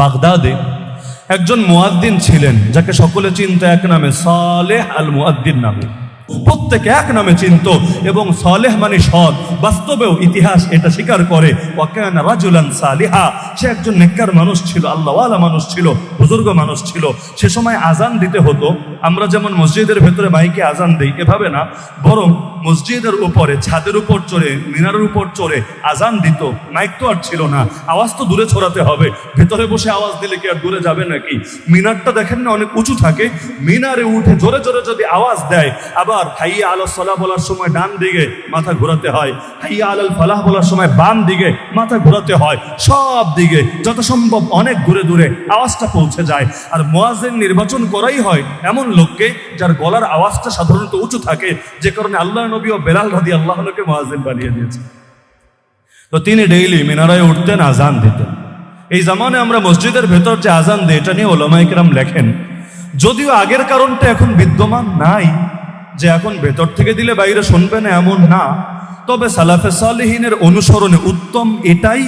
বাগদাদে একজন মুয়াদ্দিন ছিলেন যাকে সকলে চিন্তা এক নামে সালেহ আল মুয়াদ্দিন নামে। প্রত্যেকে এক নামে চিনত এবং সালেহ মানে সৎ। বাস্তবেও ইতিহাস এটা স্বীকার করে। সালিহা, সে একজন নেককার মানুষ ছিল, আল্লাহওয়ালা মানুষ ছিল, বুজুর্গ মানুষ ছিল। সে সময় আজান দিতে হতো। আমরা যেমন মসজিদের ভেতরে মাইকে আজান দিই, এভাবে না। বরং মসজিদের উপরে, ছাদের উপর চড়ে, মিনারের উপর চড়ে আজান দিত। মাইক তো আর ছিল না। আওয়াজ তো দূরে ছড়াতে হবে। ভেতরে বসে আওয়াজ দিলে কি আর দূরে যাবে নাকি? মিনারটা দেখেন না, অনেক উঁচু থাকে। মিনারে উঠে জোরে জোরে যদি আওয়াজ দেয়, আবার হাইয়া আলো সলা বলার সময় ডান দিকে মাথা ঘোরাতে হয়। হাইয়া আলাল ফালাহ বলার সময় বাম দিকে মাথা ঘোরাতে হয়। সব দিকে যত সম্ভব অনেক দূরে দূরে আওয়াজটা পৌঁছে যায়। আর মোয়াজেন নির্বাচন করাই হয় এমন লোককে যার গলার আওয়াজটা সাধারণত উঁচু থাকে, যে কারণে আল্লাহ নবী ও বেলাল রাদি আল্লাহকে মোয়াজেন বানিয়ে দিয়েছে। তো তিনি ডেইলি মিনারায় উঠতেন, আজান দিতেন। এই জামানে আমরা মসজিদের ভেতর যে আজান দিই এটা নিয়ে ওলামাইকেরাম লেখেন, যদিও আগের কারণটা এখন বিদ্যমান নাই যে এখন ভেতর থেকে দিলে বাইরে শুনবে না, এমন না। তবে সালাফে সালেহিনের অনুসরণে উত্তম এটাই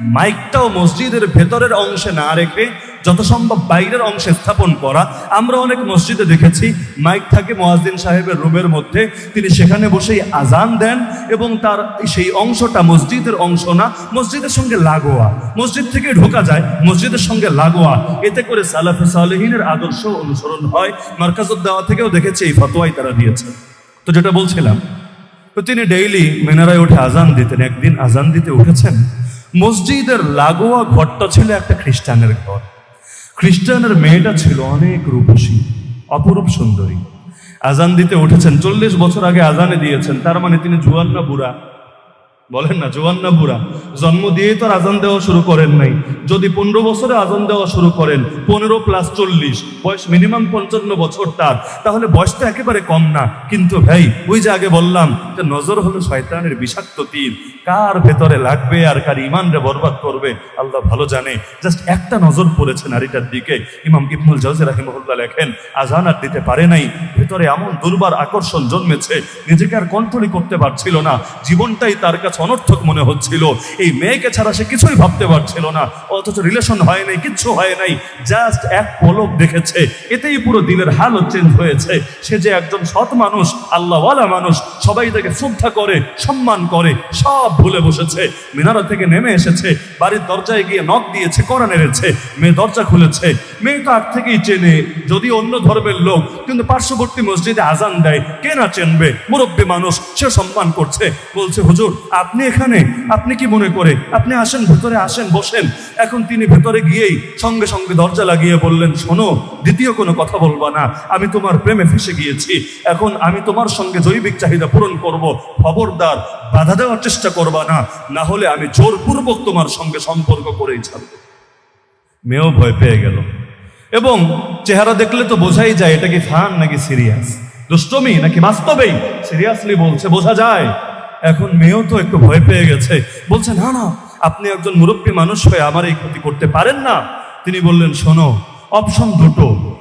মাইকটাও মসজিদের ভেতরের অংশে না রেখে যত সম্ভব বাইরের অংশে স্থাপন করা। আমরা অনেক মসজিদে দেখেছি, মাইক থাকে মোয়াজদিন সাহেবের রুমের মধ্যে। তিনি সেখানে বসেই আজান দেন এবং তার সেই অংশটা মসজিদের অংশ না, মসজিদের সঙ্গে লাগোয়া। মসজিদ থেকে ঢোকা যায়, মসজিদের সঙ্গে লাগোয়া। এতে করে সালাফে সালেহিনের আদর্শ অনুসরণ হয়। মার্কাজুদ্দাওয়া থেকেও দেখেছি এই ফতোয়াই তারা দিয়েছে। তো যেটা বলছিলাম, তো তিনি ডেইলি মেনারায় উঠে আজান দিতেন। একদিন আজান দিতে উঠেছেন মসজিদের লাগোয়া ঘরটা ছিল একটা খ্রিস্টানের ঘর। খ্রিস্টানের মেয়েটা ছিল অনেক রূপসী, অপরূপ সুন্দরী। আজান দিতে উঠেছেন, চল্লিশ বছর আগে আজানে দিয়েছেন, তার মানে তিনি জুয়ান না বুড়া। বলেন না, জোয়ান না বুড়া। জন্ম দিয়েই তো আজান দেওয়া শুরু করেন নাই। যদি পনেরো বছরে আজান দেওয়া শুরু করেন, পনেরো প্লাস চল্লিশ, বয়স মিনিমাম পঞ্চান্ন বছর তার, তাহলে বয়স তো একেবারে কম না। কিন্তু ভাই, ওই যে আগে বললাম যে নজর হলো শয়তানের বিষাক্ত তীর। কার ভেতরে লাগবে আর কার ইমানরে বরবাদ করবে, আল্লাহ ভালো জানে। জাস্ট একটা নজর পড়েছে নারীটার দিকে। ইমাম ইবনুল জাউজি রাহিমহুল্লাহ লেখেন, আজান আর দিতে পারে নাই। ভেতরে এমন দুর্বার আকর্ষণ জন্মেছে, নিজেকে আর কন্ট্রোলই করতে পারছিল না। জীবনটাই তার কাছে অনর্থক মনে হচ্ছিল। এই মেয়েকে ছাড়া সে কিছুই ভাবতে পারছিল না। অথচ রিলেশন হয় নাই, কিচ্ছু হয় নাই। জাস্ট এক পলক দেখেছে। এতেই পুরো দিলের হাল চেঞ্জ হয়েছে। সে যে একজন সৎ মানুষ, আল্লাহওয়ালা মানুষ, সবাই তাকে শ্রদ্ধা করে, সম্মান করে, সব ভুলে বসেছে। মিনারা থেকে নেমে এসেছে। বাড়ির দরজায় গিয়ে নখ দিয়েছে, করা নেড়েছে। মেয়ে দরজা খুলেছে। মেয়ে তো আগ থেকেই চেনে যদি অন্য ধর্মের লোক, কিন্তু পার্শ্ববর্তী মসজিদে আজান দেয়। কে না চেনবে? মুরব্বী মানুষ, সে সম্মান করছে। বলছে, হুজুর এখানে? আপনি কি মনে করে? আপনি আসেন, ভেতরে আসেন, বসেন। এখন তিনি ভেতরে গিয়েই সঙ্গে সঙ্গে দরজা লাগিয়ে বললেন, শোনো, দ্বিতীয় কোনো কথা বলবা না। আমি তোমার প্রেমে ফেসে গিয়েছি। এখন আমি তোমার সঙ্গে জৈবিক চাহিদা পূরণ করব। খবরদার, বাধা দেওয়ার চেষ্টা করবা না। না হলে আমি জোরপূর্বক তোমার সঙ্গে সম্পর্ক করেই ছাড়ব। মেয়েও ভয় পেয়ে গেল। এবং চেহারা দেখলে তো বোঝাই যায়, এটা কি ফান নাকি সিরিয়াস? দুষ্টমি নাকি বাস্তবেই? সিরিয়াসলি বলছে, বোঝা যায়। এখন মেয়েও তো একটু ভয় পেয়ে গেছে। বলছে, না না, আপনি একজন মুরব্বী মানুষ হয়ে আমার এই ক্ষতি করতে পারেন না। তিনি বললেন, শোনো, অপশন দুটো।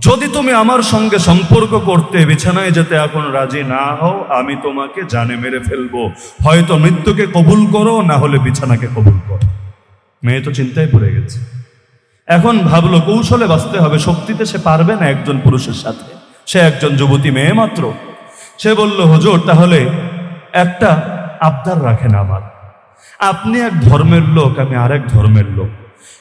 যদি তুমি আমার সঙ্গে সম্পর্ক করতে বিছানায় যেতে এখন রাজি না হও, আমি তোমাকে জানে মেরে ফেলব। হয়তো মৃত্যুকে কবুল করো, না হলে বিছানাকে কবুল করো। মেয়ে তো চিন্তায় পড়ে গেছে। এখন ভাবলো, কৌশলে বাঁচতে হবে, শক্তিতে সে পারবে না একজন পুরুষের সাথে। সে একজন যুবতী মেয়ে মাত্র। সে বলল, হুজুর, তাহলে একটা আবদার রাখেন আমার। আপনি এক ধর্মের লোক, আমি আরেক ধর্মের লোক।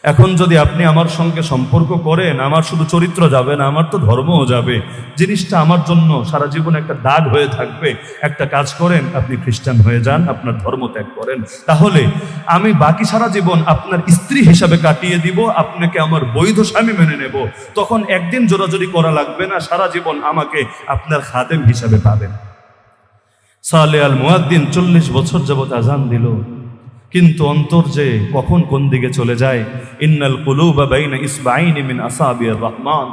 এখন যদি আপনি আমার সঙ্গে সম্পর্ক করেন, আমার শুধু চরিত্র যাবে না, আমার তো ধর্মও যাবে। জিনিসটা আমার জন্য সারা জীবন একটা দাগ হয়ে থাকবে। একটা কাজ করেন, আপনি খ্রিস্টান হয়ে যান, আপনার ধর্ম ত্যাগ করেন। তাহলে আমি বাকি সারা জীবন আপনার স্ত্রী হিসাবে কাটিয়ে দিব, আপনাকে আমার বৈধ স্বামী মেনে নেব। তখন একদিন জোরাজোরি করা লাগবে না, সারা জীবন আমাকে আপনার খাদেম হিসাবে পাবেন। সালে আল মুয়াদ্দিন চল্লিশ বছর যাবত আজান দিল। কিন্তু অন্তর যে কখন কোন দিকে চলে যায়? ইন্নাল কুলুবা বাইনা ইসবাইনি মিন আসাবির রহমান,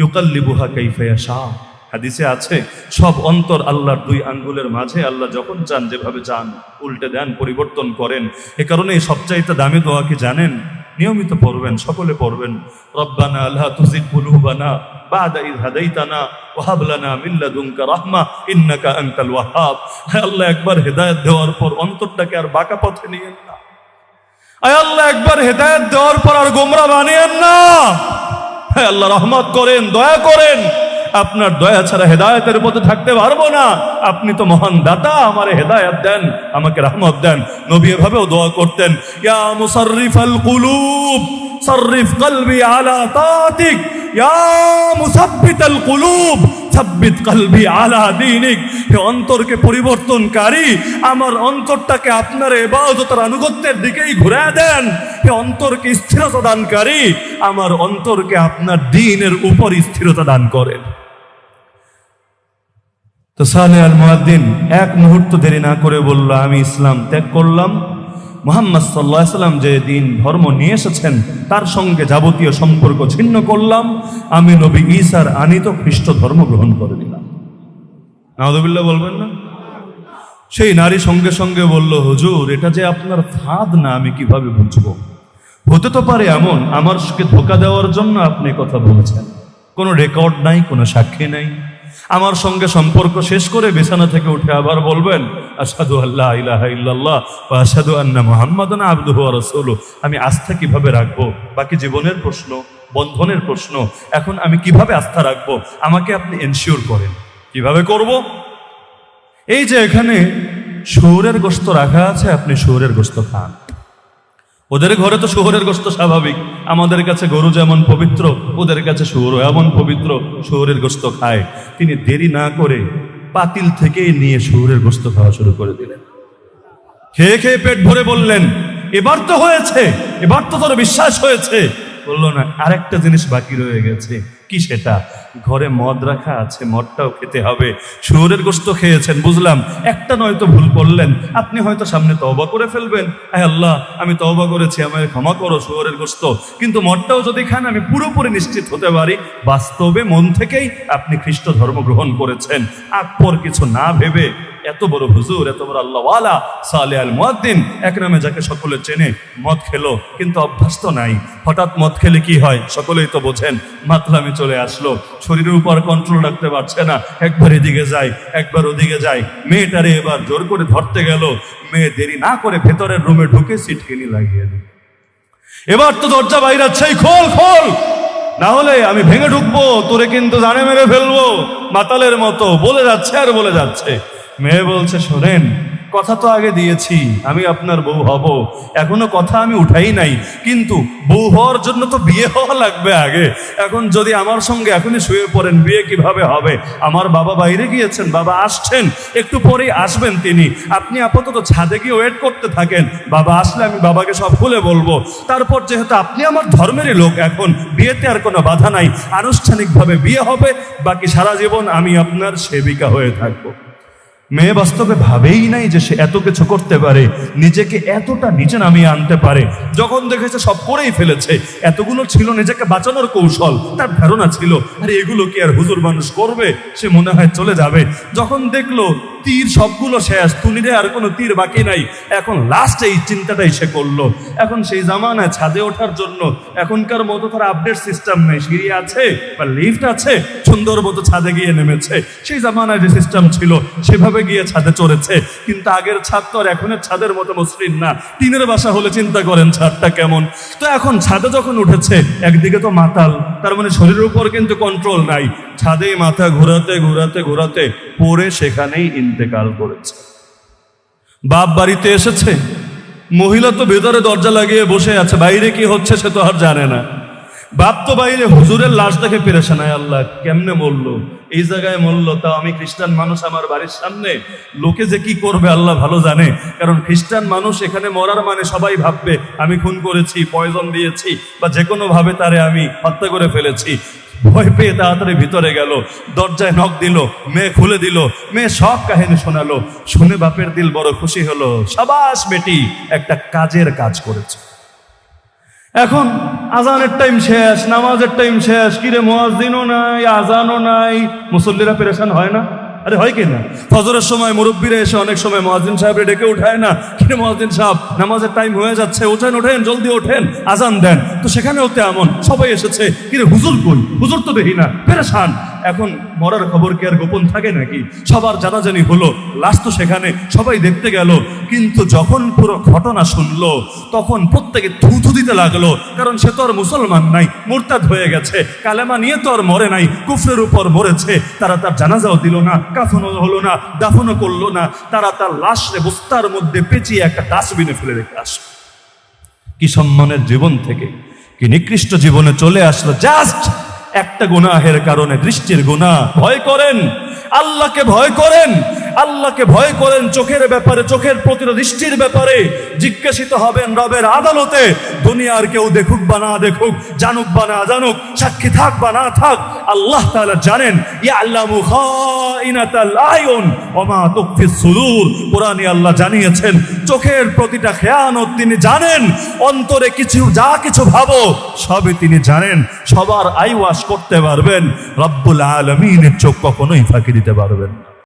ইউকাল্লিবুহা কাইফা শাহ হাদিসে আছে, সব অন্তর আল্লাহর দুই আঙ্গুলের মাঝে আল্লাহ যখন চান যেভাবে চান, উল্টে দেন, পরিবর্তন করেন। এ কারণে সবচাইতে দামি দোয়া কি জানেন? নিয়মিত পড়বেন, সকলে পড়বেন। রব্বানা আল্লাহ তুজিদ কুলুবানা বাদা ইদ হাদাইতানা ওয়াহাব লানা রাহমা ইন্নাকা আনতাল ওয়াহাব। আল্লাহ, একবার হেদায়েত দেওয়ার পর অন্তরটাকে আর বাঁকা পথে নিয়েন না। আয় আল্লাহ, একবার হেদায়েত দেওয়ার পর আর গোমরা বানিয়েন না। হ্যাঁ আল্লাহ, রহমত করেন, দয়া করেন। আপনার দয়া ছাড়া হেদায়েতের পথে থাকতে পারব না। আপনি তো মহান দাতা, আমার হেদায়েত দেন, আমাকে রহমত দেন। নবী এভাবেও দোয়া করতেন, ইয়া মুসাররিফাল কুলুব, সাররিফ কলবি আলা তাতিক হে অন্তরকে পরিবর্তনকারী, আমার অন্তরটাকে আপনার এবাদতের আনুগত্যের দিকেই ঘুরে দেন। হে অন্তরকে স্থিরতা দানকারী, আমার অন্তরকে আপনার দিনের উপর স্থিরতা দান করেন। তো সালে আল মুয়াদ্দিন এক মুহূর্ত দেরি না করে বলল, আমি ইসলাম ত্যাগ করলাম। মোহাম্মদ সাল্লাহ সাল্লাম যে দিন ধর্ম নিয়ে এসেছেন, তার সঙ্গে যাবতীয় সম্পর্ক ছিন্ন করলাম। আমি নবী ঈসার আনিত খ্রিস্ট ধর্ম গ্রহণ করে দিলাম নাহদুবিল্লাহ বলবেন না? সেই নারী সঙ্গে সঙ্গে বলল, হুজুর, এটা যে আপনার ফাঁদ না, আমি কীভাবে বুঝব? হতে তো পারে এমন, আমার সঙ্গে ধোকা দেওয়ার জন্য আপনি কথা বলেছেন। কোনো রেকর্ড নাই, কোনো সাক্ষী নাই। আমার সঙ্গে সম্পর্ক শেষ করে বিছানা থেকে উঠে আবার বলবেন আসাদু আল্লাহ ইলাহা ইল্লাল্লাহ বা আসাদু আন্না মোহাম্মদন আব্দুহু ওয়া রাসূলুহু। আমি আস্থা কীভাবে রাখব? বাকি জীবনের প্রশ্ন, বন্ধনের প্রশ্ন, এখন আমি কীভাবে আস্থা রাখব? আমাকে আপনি এনশিওর করেন। কীভাবে করব? এই যে এখানে শুয়োরের গোস্ত রাখা আছে, আপনি শুয়োরের গোস্ত খান। ওদের ঘরে তো শহরের গোস্ত স্বাভাবিক। আমাদের কাছে গরু যেমন পবিত্র, ওদের কাছে শুয়োরও এমন পবিত্র শুহরের গোস্ত খায়। তিনি দেরি না করে পাতিল থেকে নিয়ে শহরের গোস্ত খাওয়া শুরু করে দিলেন। খেয়ে খেয়ে পেট ভরে বললেন, এবার তো হয়েছে, এবার তো তোর বিশ্বাস হয়েছে। বলল না, আরেকটা জিনিস বাকি রয়ে গেছে। কি সেটা? ঘরে মদ রাখা আছে, মদটাও খেতে হবে। শুয়োরের গোস্ত খেয়েছেন, বুঝলাম। একটা নয়তো ভুল করলেন। আপনি হয়তো সামনে তওবা করে ফেলবেন। আয় আল্লাহ, আমি তওবা করেছি, আমায় ক্ষমা করো শুয়োরের গোস্ত কিন্তু মদটাও যদি খান, আমি পুরোপুরি নিশ্চিত হতে পারি। বাস্তবে মন থেকেই আপনি খ্রিস্ট ধর্ম গ্রহণ করেছেন। আকপর কিছু না ভেবে এত বড় হুজুর, এত বড় আল্লাহওয়ালা, সালে আল মুয়াদ্দিন, এক নামে যাকে সকলে চেনে, মদ খেলো, কিন্তু অভ্যাস তো নাই। হঠাৎ মদ খেলে কি হয়? সকলেই তো বোঝেন, মাতলামি চলে আসলো। শরীরের উপর কন্ট্রোল রাখতে পারছে না। একবার এদিকে যায়, একবার ওদিকে যায়। মেয়েটারে এবার জোর করে ধরতে গেল। মেয়ে দেরি না করে ভেতরের রুমে ঢুকে সিটকিনি লাগিয়ে দিল। এবার তো দরজা বাইরাচ্ছে খোল খোল! না হলে আমি ভেঙে ঢুকবো, তোরে কিন্তু জানে মেরে ফেলব। মাতালের মতো, বলে যাচ্ছে আর বলে যাচ্ছে। মেয়ে বলছে, শোনেন, কথা তো আগে দিয়েছি, আমি আপনার বউ হব। এখনও কথা আমি উঠাই নাই। কিন্তু বউ হওয়ার জন্য তো বিয়ে হওয়া লাগবে আগে। এখন যদি আমার সঙ্গে এখনই শুয়ে পড়েন, বিয়ে কীভাবে হবে? আমার বাবা বাইরে গিয়েছেন, বাবা আসছেন। একটু পরেই আসবেন তিনি। আপনি আপাতত ছাদে গিয়ে ওয়েট করতে থাকেন। বাবা আসলে আমি বাবাকে সব খুলে বলব। তারপর যেহেতু আপনি আমার ধর্মেরই লোক, এখন বিয়েতে আর কোনো বাধা নাই। আনুষ্ঠানিকভাবে বিয়ে হবে, বাকি সারা জীবন আমি আপনার সেবিকা হয়ে থাকব। মেয়ে বাস্তবে ভাবেই নাই যে সে এত কিছু করতে পারে, নিজেকে এতটা নিচে নামিয়ে আনতে পারে। যখন দেখেছে সব করেই ফেলেছে, এতগুলো ছিল নিজেকে বাঁচানোর কৌশল, তার ধারণা ছিল, আরে এগুলো কি আর হুজুর মানুষ করবে? সে মনে হয় চলে যাবে। যখন দেখল তীর সবগুলো শেষ তুনিরে আর কোনো তীর বাকি নাই। এখন লাস্ট এই চিন্তাটাই সে করল। এখন সেই জামানায় ছাদে ওঠার জন্য এখনকার মতো তার আপডেট সিস্টেম নেই। সিঁড়ি আছে বা লিফট আছে, সুন্দর মতো ছাদে গিয়ে নেমেছে। সেই জামানায় যে সিস্টেম ছিল, সেভাবে গিয়ে ছাদে চড়েছে। কিন্তু আগের ছাদ তো আর এখনের ছাদের মতো মসৃণ না। টিনের বাসা হলে চিন্তা করেন ছাদটা কেমন? তো এখন ছাদে যখন উঠেছে, একদিকে তো মাতাল, তার মানে শরীরের উপর কিন্তু কন্ট্রোল নাই। ছাদে মাথা ঘোরাতে ঘোরাতে ঘোরাতে পড়ে সেখানেই ইন্তেকাল করেছে। বাপ বাড়িতে এসেছে। মহিলা তো ভেতরে দরজা লাগিয়ে বসে আছে, বাইরে কি হচ্ছে সে তো আর জানে না। বাপ তো বাইরে হুজুরের লাশ দেখে পেরেছে না আল্লাহ কেমনে মরলো? এই জায়গায় মরলো, তাও আমি খ্রিস্টান মানুষ আমার বাড়ির সামনে? লোকে যে কি করবে, আল্লাহ ভালো জানে। কারণ খ্রিস্টান মানুষ এখানে মরার মানে সবাই ভাববে, আমি খুন করেছি, পয়জন দিয়েছি, বা যে কোনো ভাবে তারে আমি হত্যা করে ফেলেছি। ভয় পেয়ে তাড়াতাড়ি ভিতরে গেল, দরজায় নখ দিল, মেয়ে খুলে দিল, মেয়ে সব কাহিনী শোনালো। শুনে বাপের দিল বড় খুশি হলো, সাবাস বেটি, একটা কাজের কাজ করেছে। এখন আজানের টাইম শেষ, নামাজের টাইম শেষ, কিরে মোয়াজিনও নাই, আজানও নাই, মুসল্লিরা পেরেশান হয় না? আরে হয় কি না ফজরের সময় মুরব্বীরা এসে অনেক সময় মহাজিন সাহেবরে ডেকে উঠায় না, কিরে মহাজিন সাহেব, নামাজের টাইম হয়ে যাচ্ছে ওঠেন ওঠেন জলদি ওঠেন, আজান দেন। তো সেখানেও তেমন, সবাই এসেছে, কিরে হুজুর কই? হুজুর তো দেখি না, পেরেশান। এখন মরার খবর কি আর গোপন থাকে নাকি? সবার জানাজানি হলো, লাশ তো সেখানে, সবাই দেখতে গেল। কিন্তু যখন পুরো ঘটনা শুনলো, তখন প্রত্যেকে থুথু দিতে লাগল, কারণ সে তো আর মুসলমান নাই, মোরতাদ হয়ে গেছে। কালেমা নিয়ে তো আর মরে নাই, কুফরের উপর মরেছে। তারা তার জানাজাও দিল না, কাফনও হলো না, দাফনও করল না। তারা তার লাশে বস্তার মধ্যে পেঁচিয়ে একটা ডাস্টবিনে ফেলে রেখে আসলো। কি সম্মানের জীবন থেকে, কি নিকৃষ্ট জীবনে চলে আসলো, জাস্ট একটা গুনাহের কারণে দৃষ্টির গুণা ভয় করেন। আল্লাহকে ভয় করেন। আল্লাহকে ভয় করেন চোখের ব্যাপারে, চোখের প্রতি দৃষ্টির ব্যাপারে। জিজ্ঞাসিত হবেন রবের আদালতে, দুনিয়ার কেউ দেখুক বা না দেখুক, জানুক বা না জানুক, সাক্ষী থাক বা না থাক, আল্লাহ তাআলা জানেন ইয়াল্লামু খাইনাতাল আয়ুন ওমা তুখফিস সুদূর। কোরআনে আল্লাহ জানিয়েছেন, চোখের প্রতিটা খেয়ানত তিনি জানেন, অন্তরে কিছু, যা কিছু ভাবো, সবই তিনি জানেন। সবার আইওয়াশ করতে পারবেন, রব্বুল আলমিনের চোখ কখনোই ফাঁকি দিতে পারবেন না।